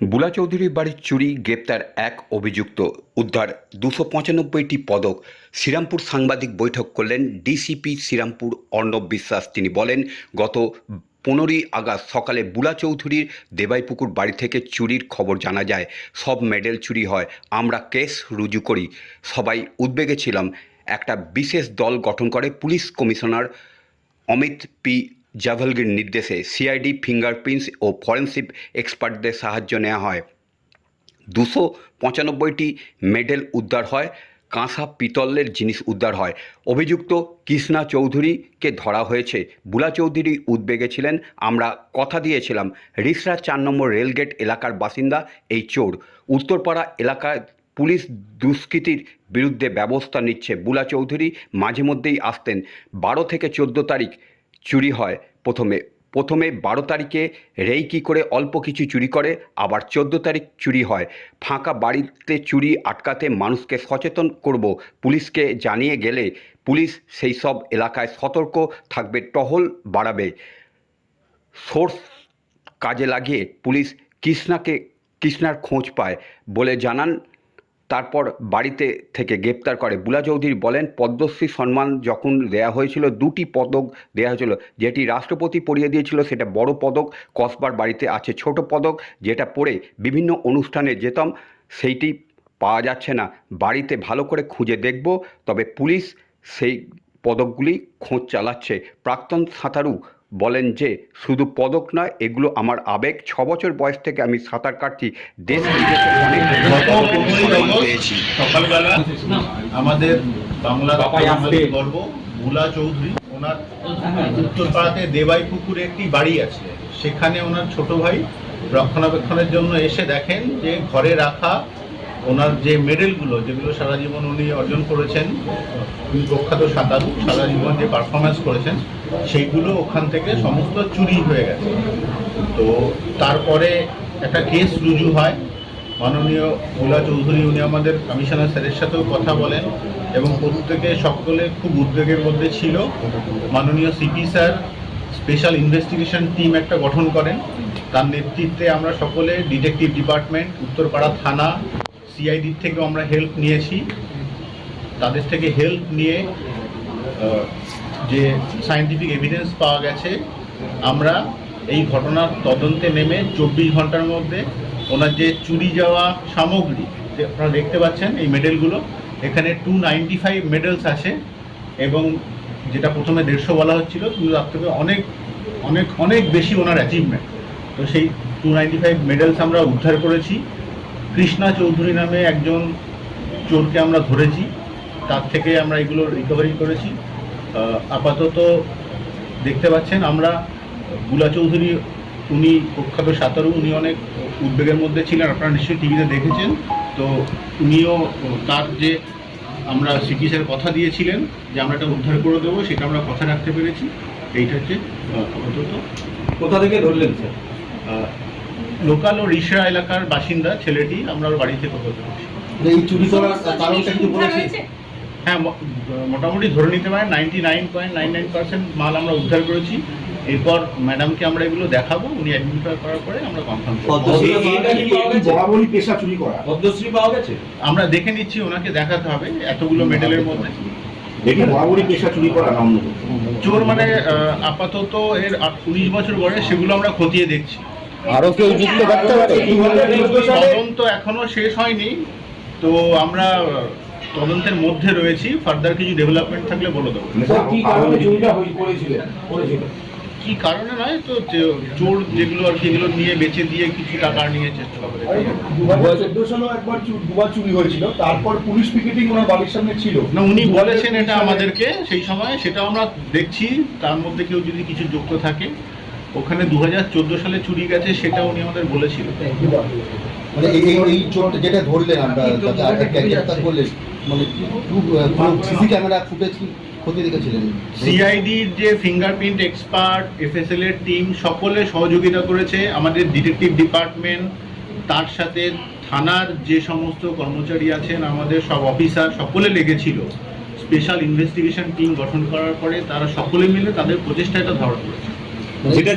বুলা চৌধুরীর বাড়ির চুরি, গ্রেপ্তার এক অভিযুক্ত উদ্ধার দুশো পঁচানব্বইটি পদক শ্রীরামপুর সাংবাদিক বৈঠক করলেন ডিসিপি শ্রীরামপুর অর্ণব বিশ্বাস। তিনি বলেন, গত পনেরোই আগস্ট সকালে বুলা চৌধুরীর দেবাইপুকুর বাড়ি থেকে চুরির খবর জানা যায়, সব মেডেল চুরি হয়, আমরা কেস রুজু করি। সবাই উদ্বেগে ছিলাম। একটা বিশেষ দল গঠন করে পুলিশ কমিশনার অমিত পি জাভলগির নির্দেশে সিআইডি ফিঙ্গারপ্রিন্টস ও ফরেন্সিক এক্সপার্টদের সাহায্য নেওয়া হয়। দুশো পঁচানব্বইটি মেডেল উদ্ধার হয়, কাঁসা পিতলের জিনিস উদ্ধার হয়। অভিযুক্ত কৃষ্ণা চৌধুরীকে ধরা হয়েছে। বুলা চৌধুরী উদ্বেগে ছিলেন, আমরা কথা দিয়েছিলাম। রিসরা চার নম্বর রেলগেট এলাকার বাসিন্দা, এই চোর। উত্তরপাড়া এলাকায় পুলিশ দুষ্কৃতির বিরুদ্ধে ব্যবস্থা নিচ্ছে বুলা চৌধুরী মাঝে মধ্যেই আসতেন। বারো থেকে চোদ্দ তারিখ চুরি হয়। প্রথমে প্রথমে বারো তারিখে রেইকি করে অল্প কিছু চুরি করে, আবার চোদ্দ তারিখ চুরি হয়। ফাঁকা বাড়িতে চুরি আটকাতে মানুষকে সচেতন করব। পুলিশকে জানিয়ে গেলে পুলিশ সেই সব এলাকায় সতর্ক থাকবে, টহল বাড়াবে। সোর্স কাজে লাগিয়ে পুলিশ কৃষ্ণাকে, কৃষ্ণার খোঁজ পায় বলে জানান তারপর বাড়িতে থেকে গ্রেপ্তার করে। বুলা চৌধুরী বলেন, পদ্মশ্রী সম্মান যখন দেয়া হয়েছিল, দুটি পদক দেওয়া হয়েছিল। যেটি রাষ্ট্রপতি পরিয়ে দিয়েছিল, সেটা বড় পদক, কসবার বাড়িতে আছে ছোট পদক, যেটা পরে বিভিন্ন অনুষ্ঠানে যেতাম, সেইটি পাওয়া যাচ্ছে না। বাড়িতে ভালো করে খুঁজে দেখব, তবে পুলিশ সেই পদকগুলি খোঁজ চালাচ্ছে। প্রাক্তন সাঁতারু বলেন যে শুধু পদক নয় এগুলো আমার আবেগ। ছ বছর বয়স থেকে আমি সাঁতার কাটছি। দেশ বিদেশে অনেক পেয়েছি। সকালবেলা আমাদের বাংলা আমাদের গর্ব ভুলা চৌধুরী। ওনার উত্তরপাড়াতে দেবাই পুকুরে একটি বাড়ি আছে। সেখানে ওনার ছোট ভাই রক্ষণাবেক্ষণের জন্য এসে দেখেন যে ঘরে রাখা ওনার যে মেডেলগুলো, যেগুলো সারা জীবন উনি অর্জন করেছেন, উনি প্রখ্যাত সাঁতারু, সারা জীবন যে পারফরমেন্স করেছেন, সেইগুলো ওখান থেকে সমস্ত চুরি হয়ে গেছে। তো তারপরে একটা কেস রুজু হয়। মাননীয় মুলা চৌধুরী, উনি আমাদের কমিশনার স্যারের সাথেও কথা বলেন এবং প্রত্যেকে সকলে খুব উদ্বেগের মধ্যে ছিল। মাননীয় CP sir special investigation team একটা গঠন করেন। তার নেতৃত্বে আমরা সকলে ডিটেকটিভ ডিপার্টমেন্ট উত্তরপাড়া থানা সিআইডির থেকেও আমরা হেল্প নিয়েছি। তাদের থেকে হেল্প নিয়ে যে সায়েন্টিফিক এভিডেন্স পাওয়া গেছে, আমরা এই ঘটনার তদন্তে নেমে চব্বিশ ঘণ্টার মধ্যে ওনার যে চুরি যাওয়া সামগ্রী, যে আপনারা দেখতে পাচ্ছেন এই মেডেলগুলো এখানে টু নাইনটি ফাইভ মেডেলস আছে এবং যেটা প্রথমে দেড়শো বলা হচ্ছিল, কিন্তু তার থেকে অনেক অনেক অনেক বেশি ওনার অ্যাচিভমেন্ট তো সেই টু নাইনটি ফাইভ মেডেলস আমরা উদ্ধার করেছি। কৃষ্ণা চৌধুরী নামে একজন চোরকে আমরা ধরেছি। তার থেকে আমরা এগুলো রিকভারি করেছি। আপাতত দেখতে পাচ্ছেন আমরা গুলা চৌধুরী উনি প্রখ্যাত সাঁতারু উনি অনেক উদ্বেগের মধ্যে ছিলেন আপনারা নিশ্চয়ই টিভিতে দেখেছেন। তো উনিও তার যে আমরা স্যার কথা দিয়েছিলেন যে আমরা এটা উদ্ধার করে দেবো সেটা আমরা কথা রাখতে পেরেছি। এইটা হচ্ছে আপাতত। কোথা থেকে ধরলেন স্যার? লোকাল ও রিসরা এলাকার বাসিন্দা ছেলেটি আমরা ওর বাড়ি থেকে করতে পেরেছি এই চুরি করার কারণটা কি বলেছি হ্যাঁ মোটামুটি ধরে নিতে পারেন ninety nine point nine nine percent মাল আমরা উদ্ধার করেছি। এরপর ম্যাডামকে আমরা এগুলো দেখাবো উনি অ্যাডমিট করার পরে আমরা কনফার্ম করব। পেশা চুরি করা। পদ্মশ্রী পাওয়া গেছে? আমরা দেখে নিচ্ছি ওনাকে দেখাতে হবে এতগুলো মেডেলের মধ্যে। বরাবরই পেশা চুরি মানে আহ, আপাতত এর উনিশ বছর বয়স সেগুলো আমরা খতিয়ে দেখছি। আরও কেউ যুক্ত থাকতে পারে? তদন্ত এখনও শেষ হয়নি। তো আমরা তদন্তের মধ্যে রয়েছি। ফার্দার কিছু ডেভেলপমেন্ট থাকলে বলে দেবো। মানে কি কারণে চুরিটা কি কারণে নয় তো চোর যেগুলো আর কি এগুলো নিয়ে বেচে দিয়ে কিছু টাকা নিয়ে চেষ্টা করে। দু হাজার চোদ্দ সালেও একবার দুবার চুরি হয়েছিল। তারপর পুলিশ পিকেটিং ওনার বাড়ির সামনে ছিল। না উনি বলেছেন এটা আমাদেরকে সেই সময়। সেটা আমরা দেখছি। তার মধ্যে কেউ যদি কিছু যুক্ত থাকে ওখানে দু হাজার চোদ্দ সালে চুরি গেছে সেটা উনি আমাদের বলেছিল। মানে এই এই- এই চোরটা যেটা ধরলেন আমরা গ্রেপ্তার করলেন। মানে সিসি ক্যামেরা ফুটেজ ক্ষতি দেখেছিলেন? সিআইডির যে ফিঙ্গারপ্রিন্ট এক্সপার্ট এফএসএল এর টিম সকলে সহযোগিতা করেছে। আমাদের ডিটেকটিভ ডিপার্টমেন্ট তার সাথে থানার যে সমস্ত কর্মচারী আছেন আমাদের সব অফিসার সকলে লেগেছিল। স্পেশাল ইনভেস্টিগেশন টিম গঠন করার পরে তারা সকলে মিলে তাদের প্রচেষ্টা এটা ধরা পড়েছে। যেটা